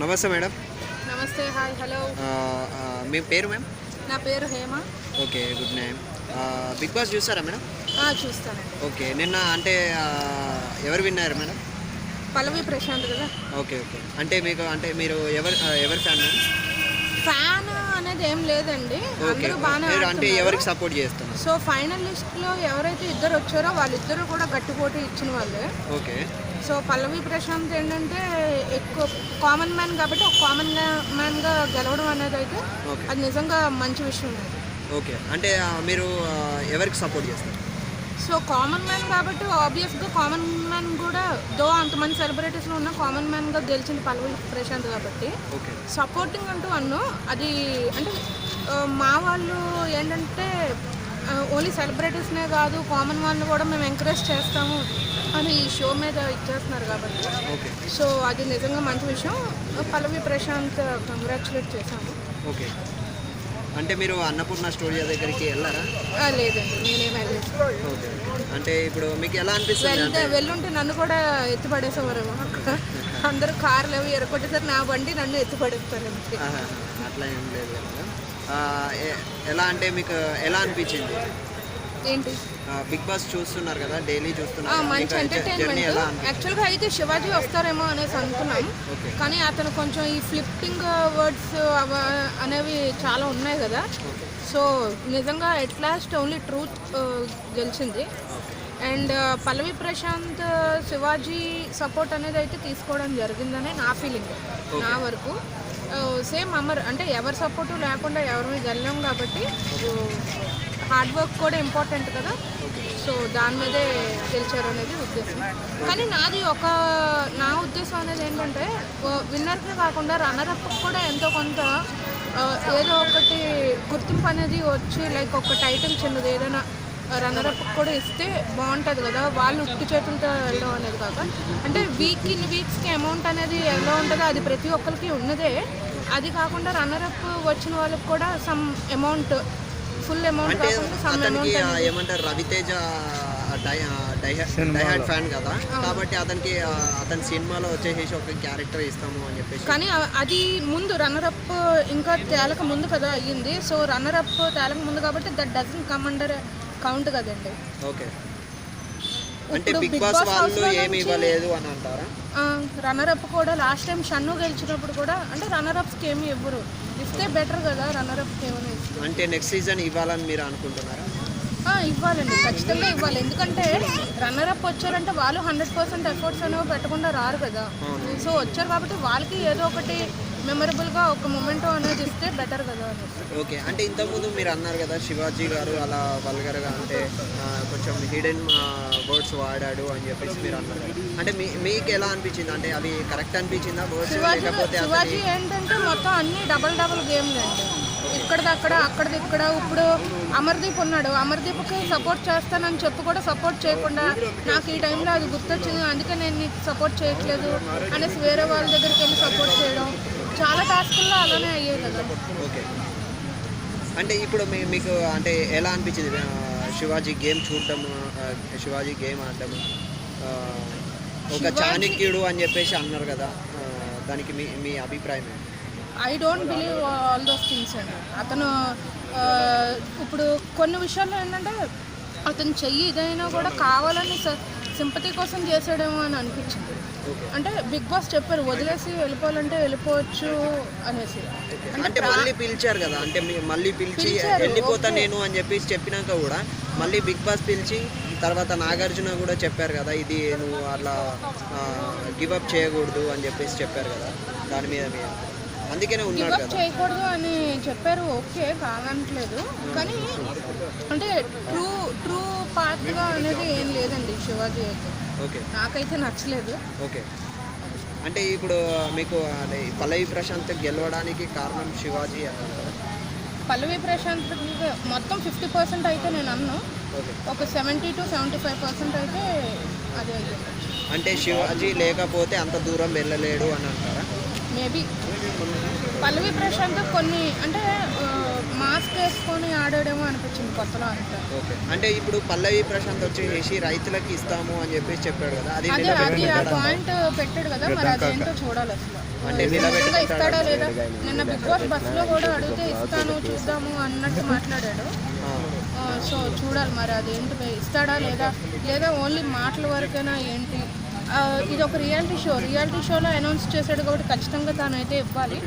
నమస్తే మేడం. నమస్తే hi hello. మీ పేరు మ్యామ్? నా పేరు Hema. Okay good name Bigg Boss చూసారా మేడం? ఆ, చూస్తానండి. ఓకే నిన్న అంటే ఎవరు విన్నారు మేడం? పల్లవి ప్రశాంత్ కదా. Okay okay. అంటే మీకు అంటే మీరు ఎవరు ఎవరి ఫ్యాన్ మేడం ఫ్యాన్ అనేది ఏం లేదండి. అందరూ బాగానే మీరు అంటే. ఎవరికి సపోర్ట్ చేస్తున్నారు? సో ఫైనల్ లిస్ట్లో ఎవరైతే ఇద్దరు వచ్చారో వాళ్ళిద్దరు కూడా గట్టి పోటీ ఇచ్చిన వాళ్ళే. ఓకే. సో పల్లవి ప్రశాంత్ ఏంటంటే ఎక్కువ కామన్ మ్యాన్ కాబట్టి ఒక కామన్ మ్యాన్గా గెలవడం అనేది అయితే అది నిజంగా మంచి విషయం ఓకే. అంటే మీరు ఎవరికి సపోర్ట్ చేస్తారు? సో కామన్ మ్యాన్ కాబట్టి ఆబ్వియస్గా కామన్ మ్యాన్ కూడా దో అంతమంది సెలబ్రిటీస్లో ఉన్న కామన్ మ్యాన్గా గెలిచింది పల్లవి ప్రశాంత్ కాబట్టి. సపోర్టింగ్ అంటూ అన్ను. అది అంటే మా వాళ్ళు ఏంటంటే ఓన్లీ సెలబ్రిటీస్నే కాదు కామన్ వాళ్ళని కూడా మేము ఎంకరేజ్ చేస్తాము అని ఈ షో మీద ఇచ్చేస్తున్నారు కాబట్టి. సో అది నిజంగా మంచి విషయం. పల్లవి ప్రశాంత్ కంగ్రాచులేట్ చేశాము. ఓకే. అంటే మీరు అన్నపూర్ణ స్టూడియో దగ్గరికి వెళ్ళారా? లేదండి వెళ్ళలేదు. ఓకే. అంటే ఇప్పుడు మీకు ఎలా అనిపిస్తుంది వెళ్తే వెళ్ళుంటే నన్ను కూడా ఎత్తి పడేసేవారేమో అందరూ కార్లు అవి ఎరగొట్టేసారు నా బండి నన్ను ఎత్తి పడేస్తారు అంతే. ఆహా, అట్లా ఏం లేదు కదా. ఆ, ఎ- ఎలా అంటే మీకు ఎలా అనిపించింది? ఏంటి? బిగ్ బాస్ చూస్తున్నారు కదా డైలీ చూస్తున్నారు మంచి ఎంటర్టైన్మెంట్ యాక్చువల్గా అయితే శివాజీ వస్తారేమో అనేసి అనుకున్నాం. కానీ అతను కొంచెం ఈ ఫ్లిప్పింగ్ వర్డ్స్ అవ అనేవి చాలా ఉన్నాయి కదా. సో నిజంగా ఎట్ లాస్ట్ ఓన్లీ ట్రూత్ గెలిచింది. అండ్ పల్లవి ప్రశాంత్ శివాజీ సపోర్ట్ అనేది అయితే తీసుకోవడం జరిగిందని నా ఫీలింగ్ నా వరకు. సేమ్ అమర్ అంటే ఎవరి సపోర్టు లేకుండా ఎవరు వెళ్ళాం కాబట్టి హార్డ్ వర్క్ కూడా ఇంపార్టెంట్ కదా. సో దాని మీదే గెలిచారు అనేది ఉద్దేశం. కానీ నాది ఒక నా ఉద్దేశం అనేది ఏంటంటే విన్నర్కి కాకుండా రన్నర్ కూడా ఎంతో కొంత ఏదో ఒకటి గుర్తింపు అనేది వచ్చి లైక్ ఒక టైటిల్ చిన్నది ఏదైనా రన్నర్ కూడా ఇస్తే బాగుంటుంది కదా. వాళ్ళు ఉట్టు చేతులతో వెళ్ళడం అనేది కాక. అంటే వీక్ ఇన్ వీక్స్కి అమౌంట్ అనేది ఎలా ఉంటుందో అది ప్రతి ఒక్కరికి ఉన్నదే. అది కాకుండా రన్నర్అప్ వచ్చిన వాళ్ళకి కూడా సమ్ అమౌంట్ ఫుల్ అమౌంట్ అంటే అతనికి ఏమంటారు రవితేజ డైహాడ్ ఫ్యాన్ కదా. కాబట్టి అతనికి అతని సినిమాలో వచ్చేసేసి ఒక క్యారెక్టర్ ఇస్తాము అని చెప్పేసి. కానీ అది ముందు రన్నర్ అప్ ఇంకా తేలక ముందు కదా అయ్యింది. సో రన్నర్ అప్ తేలక ముందు కాబట్టి that doesn't come under count కదండి. ఓకే. అంటే బిగ్ బాస్ వాళ్ళు ఏమి ఇవ్వలేదు అని అంటారా? రన్నర్ అప్ కూడా లాస్ట్ టైం షన్ను గెలిచినప్పుడు కూడా అంటే రన్నర్ అప్స్కి ఏమి ఇవ్వరు. ఇస్తే బెటర్ కదా రన్నర్ అప్కి ఏమైనా అంటే నెక్స్ట్ సీజన్ ఇవ్వాలని మీరు అనుకుంటున్నారా? ఇవ్వాలండి ఖచ్చితంగా ఇవ్వాలి. ఎందుకంటే రన్నర్ అప్ వచ్చారంటే వాళ్ళు హండ్రెడ్ పర్సెంట్ ఎఫర్ట్స్ అనేవి పెట్టకుండా రారు కదా. సో వచ్చారు కాబట్టి వాళ్ళకి ఏదో ఒకటి మెమరబుల్గా ఒక మూమెంట్ అనేది ఇస్తే బెటర్ కదా ఓకే అంటే ఇంతకుముందు మీరు అన్నారు కదా శివాజీ గారు అలా వల్గర్గా అంటే కొంచెం హిడెన్ వర్డ్స్ వాడాడు అని చెప్పేసి మీరు అన్నారు. అంటే మీ మీకు ఎలా అనిపించింది? అంటే అవి కరెక్ట్ అనిపించిందా వర్డ్స్ లేకపోతే శివాజీ ఏంటంటే మొత్తం అన్ని డబల్ డబల్ గేమ్లు అండి. ఇక్కడది అక్కడ అక్కడది ఇక్కడ ఇప్పుడు అమర్దీప్ ఉన్నాడు. అమర్దీప్కి సపోర్ట్ చేస్తానని చెప్పి కూడా సపోర్ట్ చేయకుండా నాకు ఈ టైంలో అది గుర్తొచ్చింది. అందుకే నేను నీకు సపోర్ట్ చేయట్లేదు అనేసి వేరే వాళ్ళ దగ్గరికి వెళ్ళి సపోర్ట్ చేయడం. చాలా టాస్కుల్లో అలానే అయ్యాయి కదా. ఓకే. అంటే ఇప్పుడు మీ మీకు అంటే ఎలా అనిపించింది? శివాజీ గేమ్ చూడటం శివాజీ గేమ్ ఆడటం ఒక చాణక్యుడు అని చెప్పేసి అన్నారు కదా. దానికి మీ మీ అభిప్రాయం I don't believe all those things అండి. అతను ఇప్పుడు కొన్ని విషయాల్లో ఏంటంటే అతను చెయ్యి ఇదైనా కూడా కావాలని సింపతి కోసం చేసాడేమో అని అనిపించింది. అంటే బిగ్ బాస్ చెప్పారు వదిలేసి వెళ్ళిపోవాలంటే వెళ్ళిపోవచ్చు అనేసి. అంటే మళ్ళీ పిలిచారు కదా అంటే మళ్ళీ పిలిచి వెళ్ళిపోతా. నేను అని చెప్పేసి చెప్పినాక కూడా మళ్ళీ బిగ్ బాస్ పిలిచి తర్వాత నాగార్జున కూడా చెప్పారు కదా ఇది నువ్వు అట్లా గివ్ అప్ చేయకూడదు అని చెప్పేసి చెప్పారు కదా దాని మీద మీ అందుకనే ఉన్నాడు కదా. చేయకూడదు అని చెప్పారు ఓకే కాదనట్లేదు. కానీ అంటే ట్రూ ట్రూ పార్ట్గా అనేది ఏం లేదండి శివాజీ అయితే. ఓకే. నాకైతే నచ్చలేదు. ఓకే. అంటే ఇప్పుడు మీకు అదే పల్లవి ప్రశాంత్ గెలవడానికి కారణం శివాజీ అన్నారు కదా పల్లవి ప్రశాంత్ మొత్తం ఫిఫ్టీ పర్సెంట్ అయితే నేను అన్ను. ఒక seventy to seventy five percent అయితే అది అంటే శివాజీ లేకపోతే అంత దూరం వెళ్ళలేడు అని అంటారా? మేబీ పల్లవి ప్రశాంత్ కొన్ని అంటే మాస్క్ వేసుకొని ఆడాడేమో అనిపించింది కొత్తలో అంతా. ఓకే. అంటే ఇప్పుడు పల్లవి ప్రశాంత్ వచ్చేసి రైతులకి ఇస్తాము అని చెప్పేసి చెప్పాడు కదా అది అదే అది ఆ పాయింట్ పెట్టాడు కదా మరి అదేంటో చూడాలి అసలు. అంటే నిజంగా ఇస్తాడా లేదా? నిన్న బిగ్ బాస్ బస్సులో కూడా అడిగితే ఇస్తాను చూద్దాము అన్నట్టు మాట్లాడాడు. సో చూడాలి మరి అదేంటి ఇస్తాడా లేదా? లేదా ఓన్లీ మాటల వరకైనా ఏంటి? ఇది ఒక రియాలిటీ షో. రియాలిటీ షోలో అనౌన్స్ చేశాడు కాబట్టి ఖచ్చితంగా తానైతే ఇవ్వాలి.